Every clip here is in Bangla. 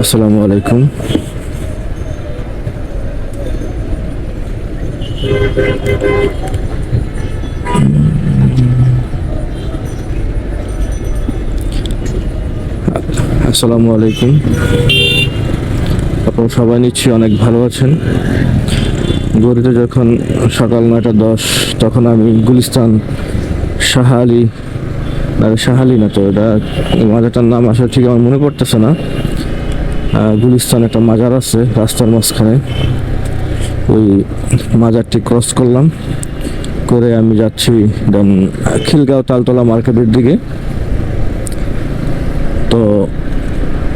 আসসালামু আলাইকুম। আসসালামু আলাইকুম। আপনারা সবাই নিচ্ছি অনেক ভালো আছেন। গড়িতে যখন সকাল নয়টা দশ, তখন আমি গুলিস্তান শাহালি শাহালি না তো, এটা মাজারটার নাম আসলে ঠিক আমার মনে পড়তেছে না। গুলিস্তান একটা মাজার আছে, রাস্তার মাঝখানে। ওই মাজারটি ক্রস করলাম। করে আমি যাচ্ছি দেন খিলগাঁও তালতলা মার্কেটের দিকে। তো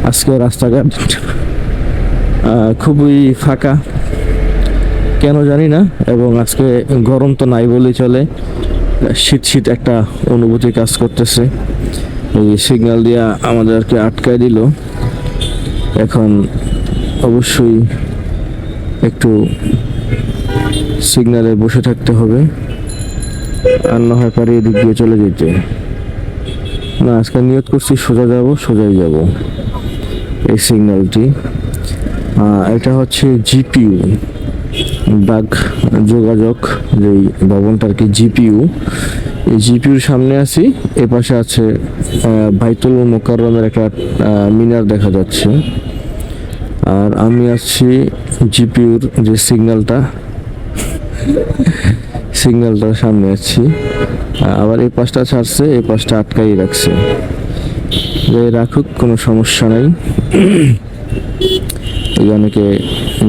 আজকে রাস্তাঘাট খুবই ফাঁকা। কেন জানি না, এবং আজকে গরম তো নাই বলেই চলে। শীত শীত একটা অনুভূতি কাজ করতেছে। এই সিগন্যাল দিয়া আমাদেরকে আটকায় দিল। এখন অবশ্যই একটু সিগনালে বসে থাকতে হবে। আর না হয় পারি এদিক দিয়ে চলে যেতে। না, আজকে নিয়ত করছি সোজা যাব, সোজাই যাব। এই সিগন্যালটি এটা হচ্ছে জিপিইউ ডাক যোগাযোগ, যেই ভবনটা আর কি জিপিইউ। এই জিপিইউর সামনে আছি এ পাশে আছে বাইতুল মোকাররমের একটা মিনার দেখা যাচ্ছে। আর আমি আছি জিপিইউর যে সিগন্যালটা সিগন্যালটার সামনে আহ, আবার এই পাশটা ছাড়ছে এই পাশটা আটকাই রাখছে। রাখুক কোনো সমস্যা নাই। এই অনেকে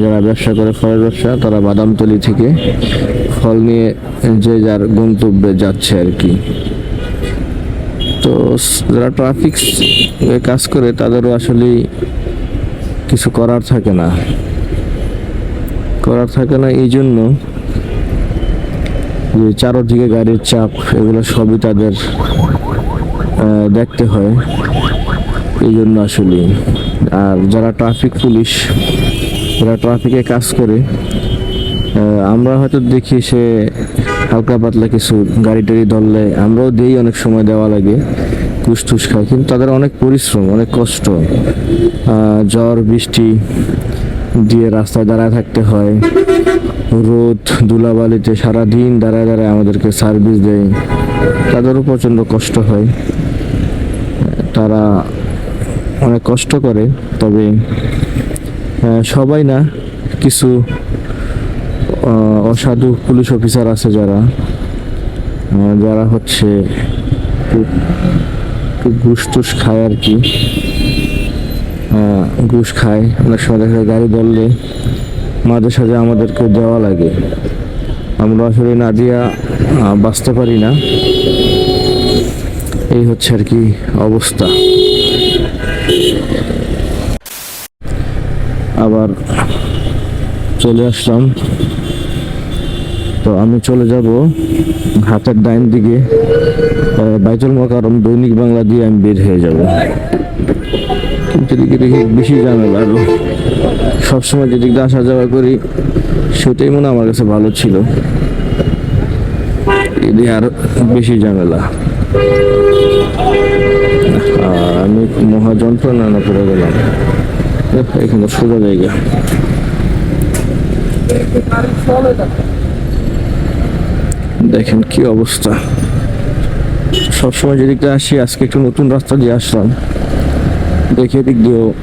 যারা ব্যবসা করে ফলের ব্যবসা তারা বাদামতলি থেকে ফল নিয়ে যে যার গন্তব্যে যাচ্ছে আর কি। তো যারা ট্রাফিক কাজ করে তাদেরও আসলে কিছু করার থাকে না। করার থাকে না এই জন্য যে চারোদিকে গাড়ির চাপ, এগুলো সবই তাদের দেখতে হয়। এই জন্য আসলে। আর যারা ট্রাফিক পুলিশ, যারা ট্রাফিকে কাজ করে আমরা হয়তো দেখি সে হালকা পাতলা কিছু গাড়ি টাড়ি ধরলে আমরাও দিই অনেক সময় দেওয়া লাগে। কুস টুস খাই কিন্তু তাদের অনেক পরিশ্রম, অনেক কষ্ট। ঝড়, বৃষ্টি দিয়ে রাস্তায় দাঁড়ায় থাকতে হয়। রোদ, ধুলাবালিতে সারাদিন দাঁড়ায় দাঁড়ায় আমাদেরকে সার্ভিস দেয়। তাদেরও প্রচণ্ড কষ্ট হয়। তারা অনেক কষ্ট করে, তবে সবাই না, কিছু অসাধু পুলিশ অফিসার আছে যারা যারা হচ্ছে একটু- ঘুষ টুস খায় আর কি। আহ, ঘুষ খায়। অনেক সময় দেখা গাড়ি ধরলে মাঝে সাঝে আমাদেরকে দেওয়া লাগে। আমরা আসলে না দিয়া বাঁচতে পারি না। এই হচ্ছে আর কি অবস্থা। আবার চলে আসলাম। তো আমি চলে যাব হাতের ডাইন দিকে। মকারম দৈনিক বাংলা দিয়ে আমি বের হয়ে যাব। কিন্তু এদিকে দেখি বেশি আরও। সবসময় যেদিক আসা যাওয়া করি, সেটাই মনে আমার কাছে ভালো ছিল। এদিকে আরও বেশি আমি মহা যন্ত্রণা না পড়ে গেলাম। এখানে সোজা জায়গা। দেখেন কি অবস্থা। সবসময় যেদিকটা আসি, আজকে একটু নতুন রাস্তা দিয়ে আসলাম। দেখে এদিক দিয়েও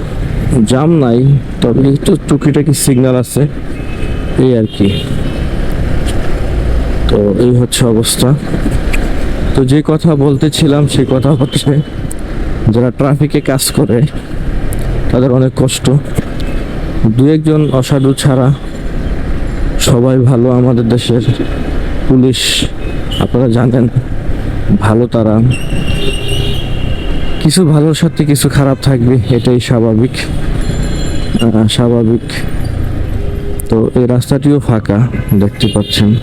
জাম নাই, তবে একটু টুকিটাকি সিগন্যাল আছে। এই আর কি। তো এই হচ্ছে অবস্থা। তো যে কথা বলতেছিলাম সেই কথা হচ্ছে যারা ট্রাফিকে কাজ করে, তাদের অনেক কষ্ট। দু একজন অসাধু ছাড়া সবাই ভালো আমাদের দেশের পুলিশ, আপনারা জানেন। ভালো তারা। কিছু ভালোর সাথে কিছু খারাপ থাকবে, এটাই স্বাভাবিক। স্বাভাবিক। তো এই রাস্তাটিও ফাঁকা, দেখতে পাচ্ছেন।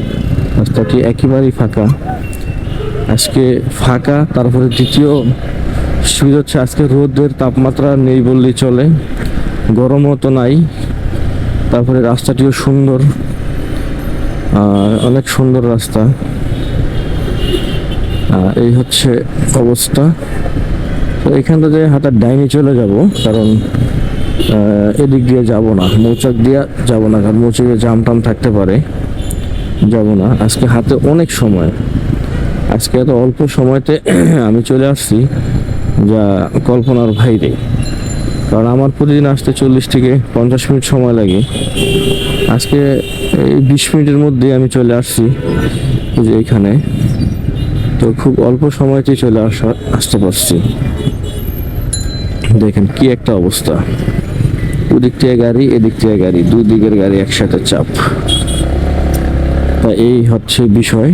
রাস্তাটি একেবারেই ফাঁকা। আজকে ফাঁকা, তারপরে দ্বিতীয় সুবিধা হচ্ছে আজকে রোদের তাপমাত্রা নেই বললেই চলে। গরমও তো নাই। তারপরে রাস্তাটিও সুন্দর। অনেক সুন্দর রাস্তা। এই হচ্ছে অবস্থা। তো এখান থেকে হাতার ডাইনে চলে যাব, কারণ এদিক দিয়ে যাব না, মৌচাক দিয়ে যাব না, কারণ মৌচাকে জাম টাম থাকতে পারে। যাব না, আজকে হাতে অনেক সময়। আজকে এত অল্প সময়তে আমি চলে আসছি যা কল্পনার বাইরে। কারণ আমার প্রতিদিন আসতে চল্লিশ থেকে পঞ্চাশ মিনিট সময় লাগে। আজকে এই বিশ মিনিটের মধ্যে আমি চলে আসছি যে এখানে। তো খুব অল্প সময়তে চলে আসা আসতে পারছি। দেখেন কি একটা অবস্থা। ওদিক থেকে গাড়ি, এদিক থেকে গাড়ি, দুই দিকের গাড়ি একসাথে চাপ। তা এই হচ্ছে বিষয়।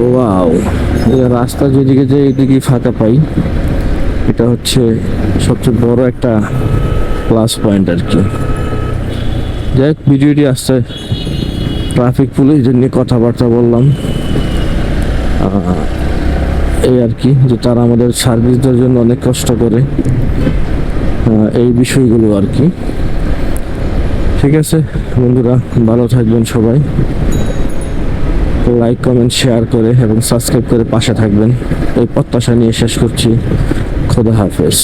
ওয়াও রাস্তা যেদিকে যে এদিকে ফাঁকা পাই। এটা হচ্ছে সবচেয়ে বড় একটা প্লাস পয়েন্ট আর কি। যাই হোক, ভিডিওটি আসছে ট্রাফিক পুলিশদের নিয়ে কথাবার্তা বললাম এই আর কি, যে তারা আমাদের সার্ভিস দেওয়ার জন্য অনেক কষ্ট করে এই বিষয়গুলো আর কি। ঠিক আছে, বন্ধুরা, ভালো থাকবেন সবাই। লাইক কমেন্ট শেয়ার করে এবং সাবস্ক্রাইব করে পাশে থাকবেন। এই প্রত্যাশা নিয়ে শেষ করছি। খোদা হাফেজ।